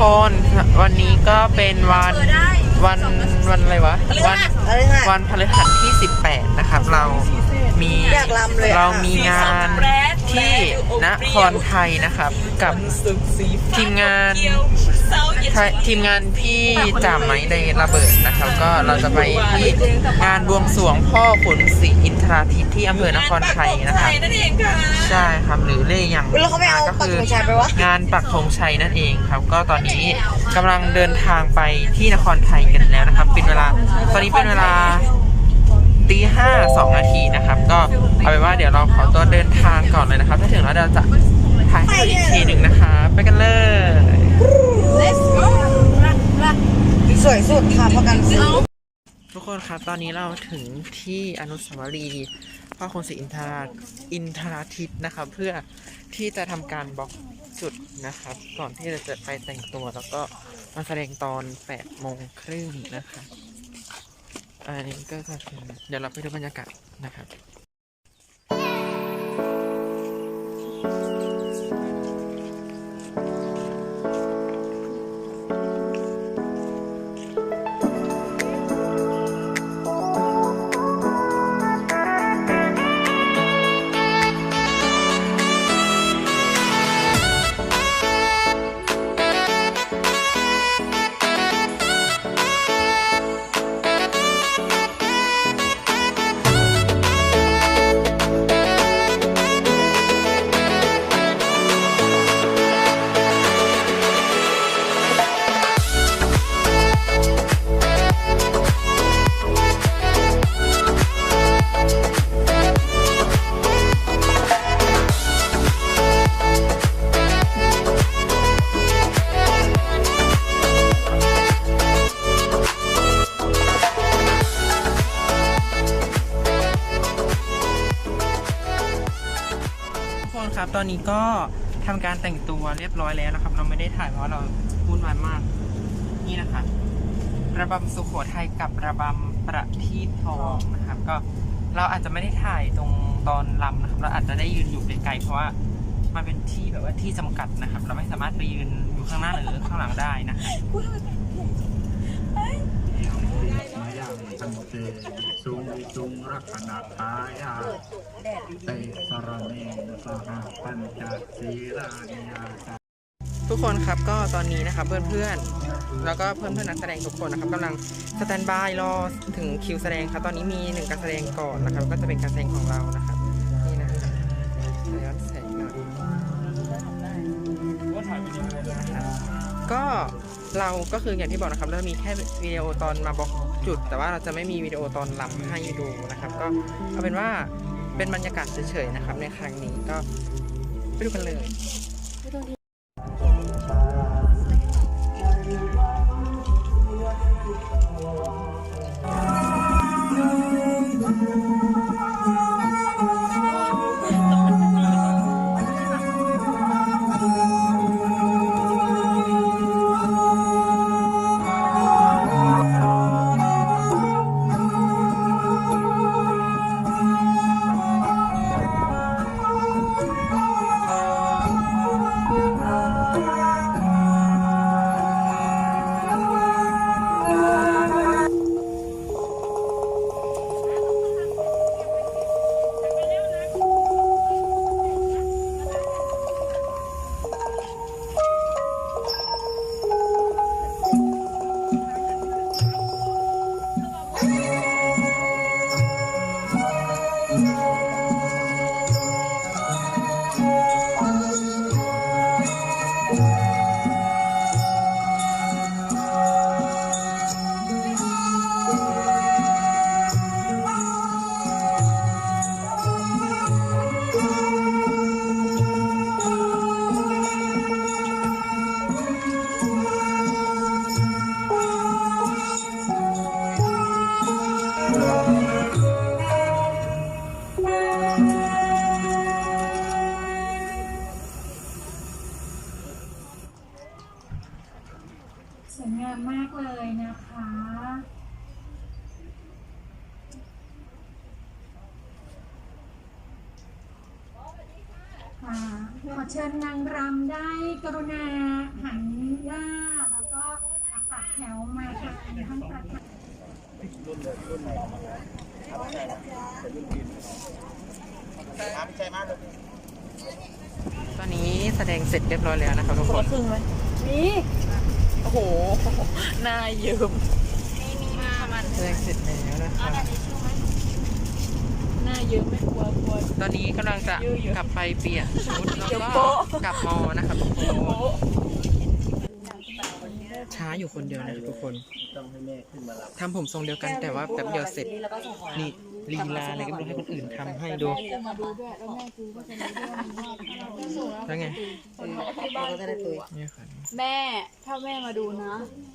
คนวันนี้ก็เป็นวันวันวันอะไรวะ วันอะไรฮะวันพฤหัสที่ 18 นะครับ เรามีอยากรำเลยอะเรามีงานที่นครไทยนะครับ กับทีมงาน ไทยทีมงานพี่จ่าไม้ในระเบิดนะครับ ก็เราจะไปที่งานบวงสรวงพ่อขุนศรีอินทราทิตย์ที่อำเภอนครไทยนะครับนั่นเองค่ะใช่ครับหรือเรียกอย่างแล้วเขาไม่เอาก็ปักคือธงชัยไปวะงานปักธงชัยนั่นเองครับ ก็ตอนนี้กำลังเดินทางไปที่นครไทยกันแล้วนะครับ เป็นเวลาตอนนี้เป็นเวลาตีห้าสองนาทีนะครับ ก็เอาเป็นว่าเดี๋ยวเราขอตัวเดินทางก่อนเลยนะครับ ถ้าถึงแล้วเราจะถ่ายให้ดูอีกทีหนึ่งนะคะ ไปกันเลย สวยสุดค่ะประกันซื้อทุกคนครับตอนนี้เราถึงที่อนุสาวรีย์พระโคนศรีอินทราอินทราทิตนะครับ เพื่อที่จะทำการบล็อกจุดนะครับ ก่อนที่เราจะไปแต่งตัวแล้วก็มาแสดงตอน8โมงครึ่งนะครับอันนี้ก็คือเดี๋ยวเราไปดูบรรยากาศนะครับ นี้ก็ทำการแต่งตัวเรียบร้อยแล้วนะครับ เราไม่ได้ถ่ายเพราะเราวุ่นวายมาก นี่นะคะระบำสุโขทัยกับระบำประทีปทองนะครับ ก็เราอาจจะไม่ได้ถ่ายตรงตอนลำนะครับ เราอาจจะได้ยืนอยู่ไกลๆเพราะว่ามันเป็นที่แบบว่าที่จำกัดนะครับ เราไม่สามารถไปยืนอยู่ข้างหน้าหรือข้างหลังได้นะ มายังพั นเตสุงจุงรักนาทายาเตสรเนสหปัญจศีลานิยาทุกคนครับก็ตอนนี้นะครับเพื่อนๆ แล้วก็เพื่อนๆนักแสดงทุกคนนะครับกำลังสแตนบายรอถึงคิวแสดงครับตอนนี้มีหนึ่งการแสดงก่อนนะครับก็จะเป็นการแสดงของเรานะครับนี่นะครับย้อนแสงหน่อยนะครับ ก็เราก็คืออย่างที่บอกนะครับเรามีแค่วิดีโอตอนมาบอกจุด แต่ว่าเราจะไม่มีวิดีโอตอนลำให้ดูนะครับ ก็เอาเป็นว่าเป็นบรรยากาศเฉยๆนะครับในครั้งนี้ก็ไปดูกันเลยางรำได้กรุณาหันหน้า แล้วก็ปักแถวมาทางท่านประธานตอนนี้แสดงเสร็จเรียบร้อยแล้วนะครับทุกคนนี่โอ้โหหน้าเยิ้มแสดงเสร็จแล้วนะครับหน้า เยิ้มไม่กลัวกลัว ตอนนี้กำลังจะกลับไปเปลี่ยนชุดแล้วเดี๋ยวก็โป๊ะกลับมอนะครับทุกคนช้าอยู่คนเดียวนะครับทุกคนทำผมทรงเดียวกันแต่ว่าแป๊บเดียวเสร็จ นี่ลีลาอะไรก็ไม่รู้ให้คนอื่นทำให้ดูแล้วไงเราก็จะได้ตุยเนี่ยค่ะแม่ถ้าแม่มาดูนะ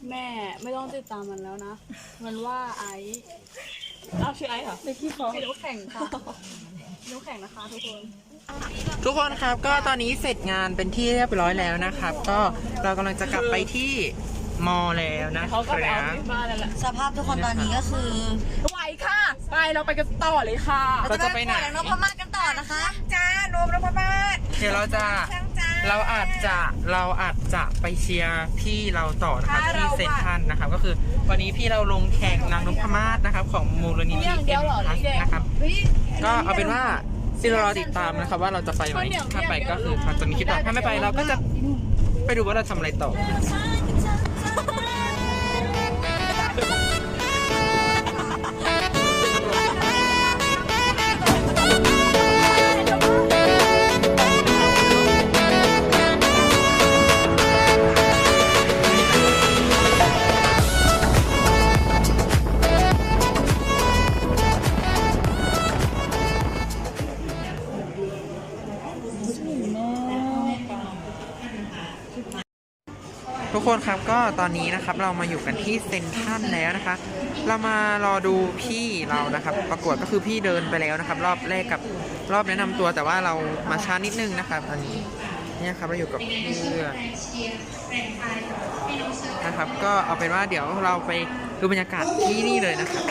แม่ไม่ต้องติดตามมันแล้วนะ มันว่าไอซ์ เอาชื่อไอซ์เหรอไม่ขี้ฟ้องน้ำแข่งค่ะน้ำแข่งนะคะทุกคน ทุกคนครับก็ตอนนี้เสร็จงานเป็นที่เรียบร้อยแล้วนะครับ ก็เรากำลังจะกลับไปที่มอแล้วนะคเขาก็ไปรัเอาบที่บ้านนั่นแหละสภาพทุกคนตอนนี้ก็คือไหวค่ะ ไปเราไปกันต่อเลยค่ะ เราจะไปไหนเราพม่ากันต่อนะคะเดี๋ยวเราจะ เราอาจจะเราอาจจะไปเชียร์พี่เราต่อนะครับที่เซนทรันนะครับ ก็คือวันนี้พี่เราลงแข่งนางนพมาศนะครับ ของมูลนิธิอย่างเดีเอ็ยวมเหรอพัสเด็กนะครับ ก็เอาเป็นว่าซีรอติดตามนะครับ ว่าเราจะไปไหมถ้าไปก็คือตอนนี้คลิปต่อถ้าไม่ไปเราก็จะไปดูว่าเราทำอะไรต่อ ทุกคนครับก็ตอนนี้นะครับเรามาอยู่กันที่เซนทรันแล้วนะคะ เรามารอดูพี่เรานะครับ ประกวดก็คือพี่เดินไปแล้วนะครับ รอบแรกกับรอบแนะนำตัวแต่ว่าเรามาช้านิดนึงนะครับตอนนี้เนี่ยครับเราอยู่กับเพื่อนนะครับ ก็เอาเป็นว่าเดี๋ยวเราไปดูบรรยากาศที่นี่เลยนะครับ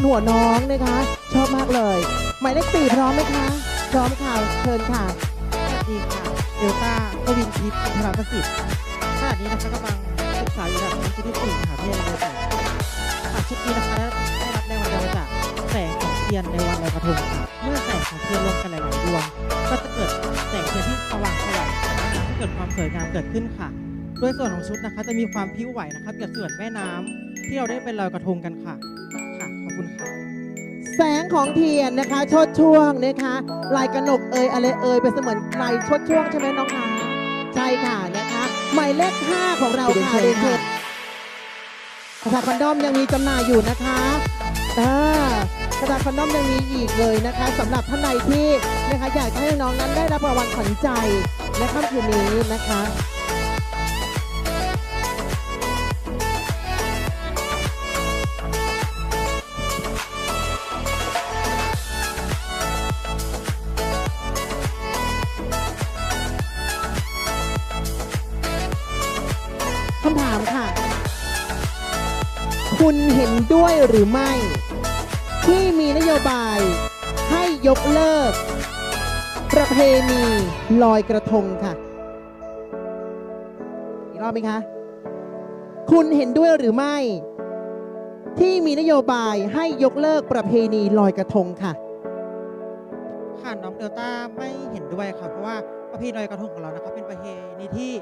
นหัวน้องนะคะ ชอบมากเลย หมายเลขสี่พร้อมไหมคะ พร้อมค่ะเชิญค่ะดีค่ะเดลต้ากวินทิพย์อินทรประสิทธิ์ขณะนี้นะคะกำลังศึกษาอยู่ระดับชั้นที่สี่ค่ะพี่เรียนเลยค่ะค่ะชุดนี้นะคะได้รับแรงบันดาลมาจากแสงของเทียนในวันลอยกระทงค่ะเมื่อแสงของเทียนรวมกันหลายๆดวง ก็จะเกิดแสงเทียนที่สว่างสวยนะคะให้เกิดความสวยงามเกิดขึ้นค่ะโดยส่วนของชุดนะคะจะมีความพิ้วไหวนะคะเปรียบเสมือนแม่น้ำที่เราได้ไปลอยกระทงกันค่ะ ค่ะขอบคุณค่ะ แสงของเทียนนะคะชดช่วงนะคะลายกระหนกเอยอะไรเอยเป็นเสมือนลายชดช่วงใช่ไหมน้องคะใช่ค่ะนะคะหมายเลขห้าของเราค่ะเรียนเชิญกระดาษคอนดอมยังมีจำหน่ายอยู่นะคะอ่ากระดาษคอนดอมยังมีอีกเลยนะคะสำหรับท่านใดที่นะคะอยากจะให้น้องนั้นได้รับรางวัลขวัญใจในค่ำคืนนี้นะคะ หรือไม่ ที่มีนโยบาย ให้ยกเลิก ประเพณีลอยกระทงค่ะอีกรอบไหมคะ คุณเห็นด้วยหรือไม่ ที่มีนโยบายให้ยกเลิกประเพณีลอยกระทงค่ะ ค่ะน้องเดลต้าไม่เห็นด้วยค่ะเพราะว่าประเพณีลอยกระทงของเรานะคะเป็นประเพณีที่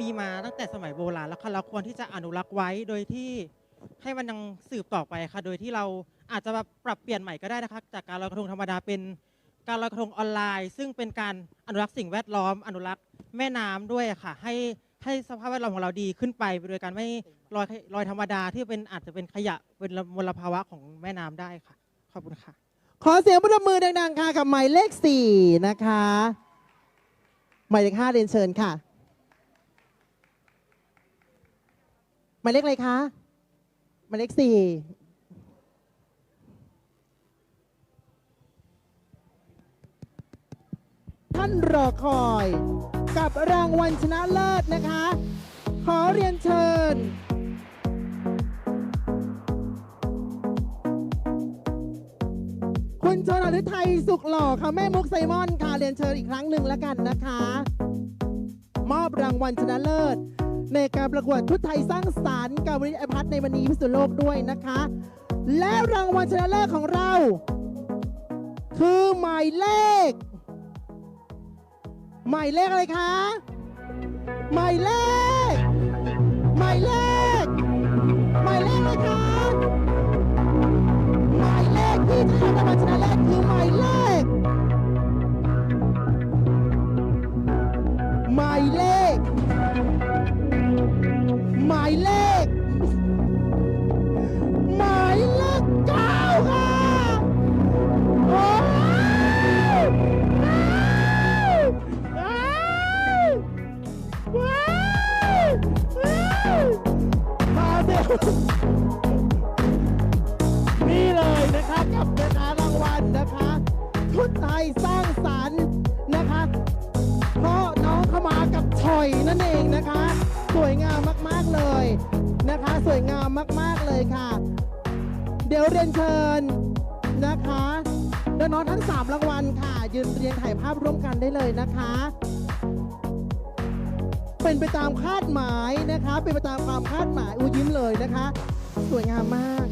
มีมาตั้งแต่สมัยโบราณแล้วค่ะเราควรที่จะอนุรักษ์ไว้โดยที่ ให้มันยังสืบต่อไปค่ะ โดยที่เราอาจจะแบบปรับเปลี่ยนใหม่ก็ได้นะคะ จากการลอยกระทงธรรมดาเป็นการลอยกระทงออนไลน์ ซึ่งเป็นการอนุรักษ์สิ่งแวดล้อม อนุรักษ์แม่น้ำด้วยค่ะ ให้ให้สภาพแวดล้อมของเราดีขึ้นไป โดยการไม่ลอยลอยธรรมดาที่เป็นอาจจะเป็นขยะเป็นมลภาวะของแม่น้ำได้ค่ะ ขอบคุณค่ะ ขอเสียงปรบมือดังๆค่ะกับหมายเลขสี่นะคะหมายเลขห้าเรียนเชิญค่ะหมายเลขอะไรคะ หมายเลขสี่ท่านรอคอย กับรางวัลชนะเลิศนะคะ ขอเรียนเชิญ คุณชนฤทัยสุขหล่อค่ะแม่มุกไซมอนค่ะเรียนเชิญอีกครั้งหนึ่งแล้วกันนะคะ มอบรางวัลชนะเลิศ ในการประกวดชุดไทยสร้างสรรค์กับวริยพัฒน์ในวันนี้พิสุโลกด้วยนะคะ และรางวัลชนะเลิศของเรา คือหมายเลข หมายเลขอะไรคะ หมายเลข อยนั่นเองนะคะ สวยงามมากๆเลยนะคะ สวยงามมากๆเลยค่ะ เดี๋ยวเรียนเชิญนะคะน้องๆทั้ง3รางวัลค่ะ ยืนเรียงถ่ายภาพร่วมกันได้เลยนะคะ เป็นไปตามคาดหมายนะคะ เป็นไปตามความคาดหมายอูยิ้มเลยนะคะ สวยงามมาก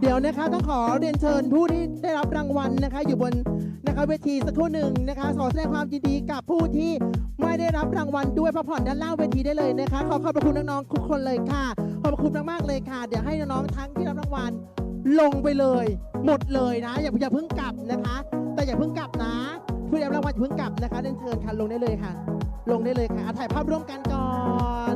เดี๋ยวนะคะต้องขอเรียนเชิญผู้ที่ได้รับรางวัลนะคะ อยู่บน นะคะเวทีสักครู่หนึ่งนะคะขอแสดงความยินดีกับผู้ที่ไม่ได้รับรางวัลด้วยพักผ่อนด้านล่างเวทีได้เลยนะคะ ขอขอบพระคุณน้องๆทุกคนเลยค่ะ ขอบพระคุณมากๆเลยค่ะ เดี๋ยวให้น้องๆทั้งที่รับรางวัลลงไปเลย หมดเลยนะ อย่าอย่าเพิ่งกลับนะคะ แต่อย่าเพิ่งกลับนะผู้ได้รับรางวัลอย่าเพิ่งกลับนะคะเรียนเชิญค่ะลงได้เลยค่ะ ลงได้เลยค่ะอะถ่ายภาพร่วมกันก่อน